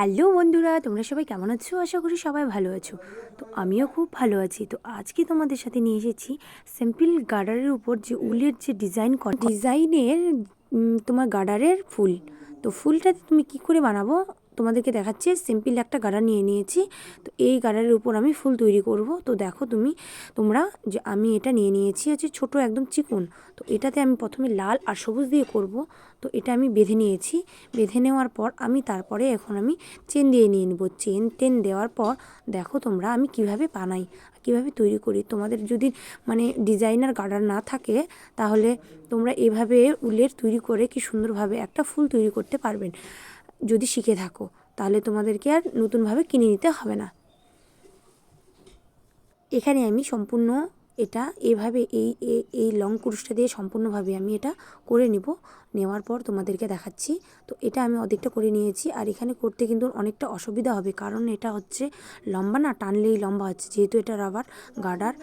Hello বন্ধুরা, তোমরা সবাই কেমন আছো? আশা করি সবাই ভালো আছো। তো আমিও খুব ভালো আছি। তো আজকে তোমাদের সাথে নিয়ে এসেছি সিম্পল গার্ডারের উপর যে উলের যে ডিজাইন কর ডিজাইনের তোমার গার্ডারের ফুল। তো ফুলটাতে তুমি কি করে বানাবো? তোমাদেরকে দেখাচ্ছি সিম্পল একটা গার্ডার নিয়ে নিয়েছি। তো এই গার্ডারের উপর আমি ফুল তৈরি করব। তো দেখো তুমি, তোমরা যে আমি এটা নিয়ে নিয়েছি হচ্ছে ছোট একদম চিকন। তো এটাতে আমি প্রথমে লাল আর সবুজ দিয়ে করব। তো এটা আমি বেঁধে নিয়েছি। বেঁধে নেওয়ার পর আমি তারপরে এখন আমি চেন দিয়ে নিয়ে নেব। চেন, টেন দেওয়ার পর দেখো তোমরা আমি কীভাবে বানাই কীভাবে তৈরি করি। তোমাদের যদি মানে ডিজাইনার গার্ডার না থাকে, তাহলে তোমরা এভাবে উলের তৈরি করে কি সুন্দরভাবে একটা ফুল তৈরি করতে পারবেন। যদি শিখে থাকো তাহলে তোমাদেরকে আর নতুনভাবে কিনে নিতে হবে না। এখানে আমি সম্পূর্ণ এটা এভাবে এই এই লং কুরুশটা দিয়ে সম্পূর্ণভাবে আমি এটা করে নেব। নেওয়ার পর তোমাদেরকে দেখাচ্ছি। তো এটা আমি অর্ধেকটা করে নিয়েছি আর এখানে করতে কিন্তু অনেকটা অসুবিধা হবে কারণ এটা হচ্ছে লম্বা না, টানলেই লম্বা হচ্ছে যেহেতু এটা রাবার গার্ডার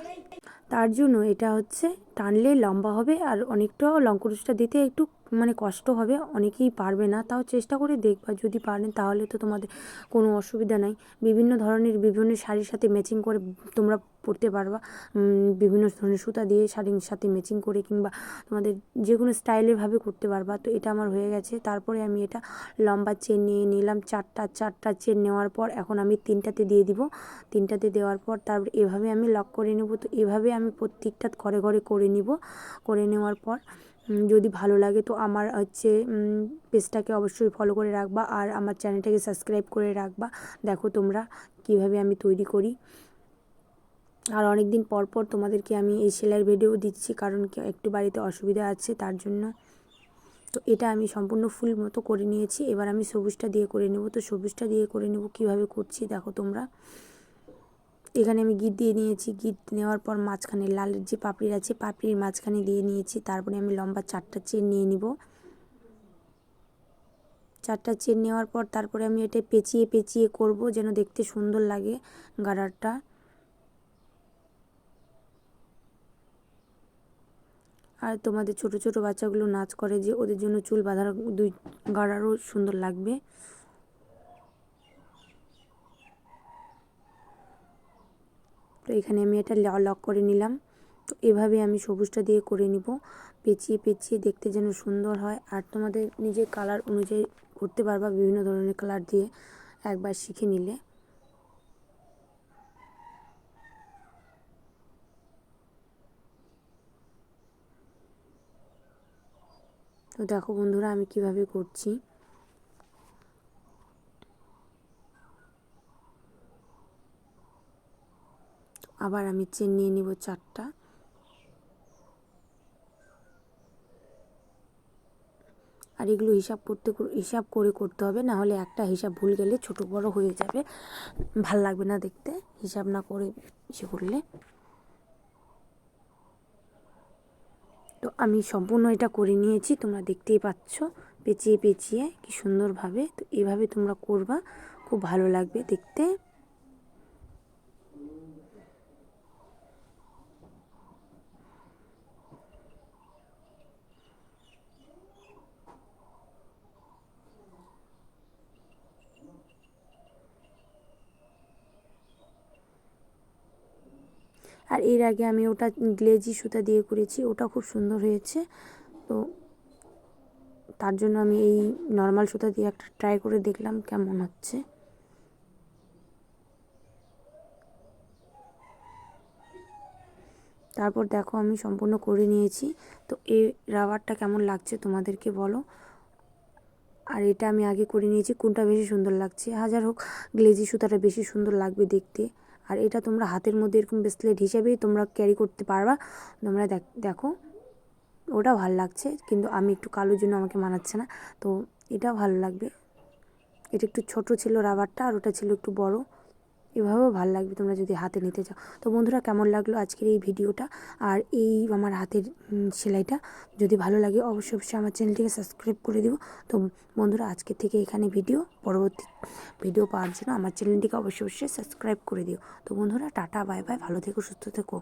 তার জন্য এটা হচ্ছে টানলে লম্বা হবে আর অনেকটাও লং কুরুশটা দিতে একটু মানে কষ্ট হবে, অনেকেই পারবে না। তাও চেষ্টা করে দেখবা, যদি পারেন তাহলে তো তোমাদের কোনো অসুবিধা নাই। বিভিন্ন ধরনের বিভিন্ন শাড়ির সাথে ম্যাচিং করে তোমরা পরতে পারবা। বিভিন্ন ধরনের সুতা দিয়ে শাড়ির সাথে ম্যাচিং করে কিংবা তোমাদের যে কোনো স্টাইলের ভাবে করতে পারবা। তো এটা আমার হয়ে গেছে। তারপরে আমি এটা লম্বা চেন নিয়ে নিলাম। চারটা চারটা চেন নেওয়ার পর এখন আমি তিনটাতে দিয়ে দিব। তিনটাতে দেওয়ার পর তারপর এভাবে আমি লক করে নেব। তো এভাবে আমি প্রত্যেকটা ঘরে ঘরে করে নিব। করে নেওয়ার পর যদি ভালো লাগে তো আমার হচ্ছে পেজটাকে অবশ্যই ফলো করে রাখবা। আর আমার চ্যানেলটাকে সাবস্ক্রাইব করে রাখবা। দেখো তোমরা কীভাবে আমি তৈরি করি। আর অনেক দিন পর পর তোমাদেরকে আমি এই সেলাইয়ের ভিডিও দিচ্ছি কারণ একটু বাড়িতে অসুবিধা আছে তার জন্য। তো এটা আমি সম্পূর্ণ ফুল মতো করে নিয়েছি। এবার আমি সবুজটা দিয়ে করে নেব। তো সবুজটা দিয়ে করে নেব কীভাবে করছি দেখো তোমরা। এখানে আমি গিট দিয়ে নিয়েছি। গিট নেওয়ার পর মাঝখানে লালের যে পাপড়ির আছে, পাপড়ির মাঝখানে দিয়ে নিয়েছি। তারপরে আমি লম্বা চারটা চেন নিয়ে নিব। চারটা চেন নেওয়ার পর তারপরে আমি এটা পেঁচিয়ে পেঁচিয়ে করব যেন দেখতে সুন্দর লাগে গার্ডারটা আর তোমাদের ছোট ছোট বাচ্চাগুলো নাচ করে যে ওদের জন্য চুল বাঁধার দুই গাড়ারও সুন্দর লাগবে। তো এখানে আমি এটা লক করে নিলাম। তো এভাবে আমি সবুজটা দিয়ে করে নিব। পেঁচিয়ে পেঁচিয়ে দেখতে যেন সুন্দর হয়। আর তোমাদের নিজের কালার অনুযায়ী করতে পারবা বিভিন্ন ধরনের কালার দিয়ে একবার শিখে নিলে। তো দেখো বন্ধুরা আমি কীভাবে করছি। আবার আমি চেন নিয়ে নিব চারটা। আর এগুলো হিসাব করতে হিসাব করে করতে হবে, না হলে একটা হিসাব ভুল গেলে ছোট বড় হয়ে যাবে। ভালো লাগবে না দেখতে, হিসাব না করে ইসে করলে। আমি সম্পূর্ণ এটা করে নিয়েছি, তোমরা দেখতেই পাচ্ছ। পেঁচিয়ে পেঁচিয়ে কি সুন্দরভাবে তো এভাবে তোমরা করবা, খুব ভালো লাগবে দেখতে। আর এর আগে আমি ওটা গ্লেজি সুতা দিয়ে করেছি, ওটা খুব সুন্দর হয়েছে। তো তার জন্য আমি এই নর্মাল সুতা দিয়ে একটা ট্রাই করে দেখলাম কেমন হচ্ছে। তারপর দেখো আমি সম্পূর্ণ করে নিয়েছি। তো এই রাবারটা কেমন লাগছে তোমাদেরকে বলো? আর এটা আমি আগে করে নিয়েছি, কোনটা বেশি সুন্দর লাগছে? হাজার হোক, গ্লেজি সুতাটা বেশি সুন্দর লাগবে দেখতে। আর এটা তোমরা হাতের মধ্যে এরকম ব্রেসলেট হিসেবেই তোমরা ক্যারি করতে পারবা। তোমরা দেখ- ওটা ভালো লাগছে, কিন্তু আমি একটু কালোর জন্য আমাকে মানাচ্ছে না। তো এটা ভালো লাগবে। এটা একটু ছোট ছিল রাবারটা আর ওটা ছিল একটু বড়। এভাবেও ভালো লাগবে তোমরা যদি হাতে নিতে চাও। তো বন্ধুরা, কেমন লাগল আজকের এই ভিডিওটা? আর এই আমার হাতের সেলাইটা যদি ভালো লাগে, অবশ্যই অবশ্যই আমার চ্যানেলটিকে সাবস্ক্রাইব করে দিব। তো বন্ধুরা, আজকে থেকে এখানে ভিডিও, পরবর্তী ভিডিও পাওয়ার জন্য আমার চ্যানেলটিকে অবশ্যই অবশ্যই সাবস্ক্রাইব করে দিও। তো বন্ধুরা, টাটা, বাই বাই, ভালো থেকো, সুস্থ থেকো।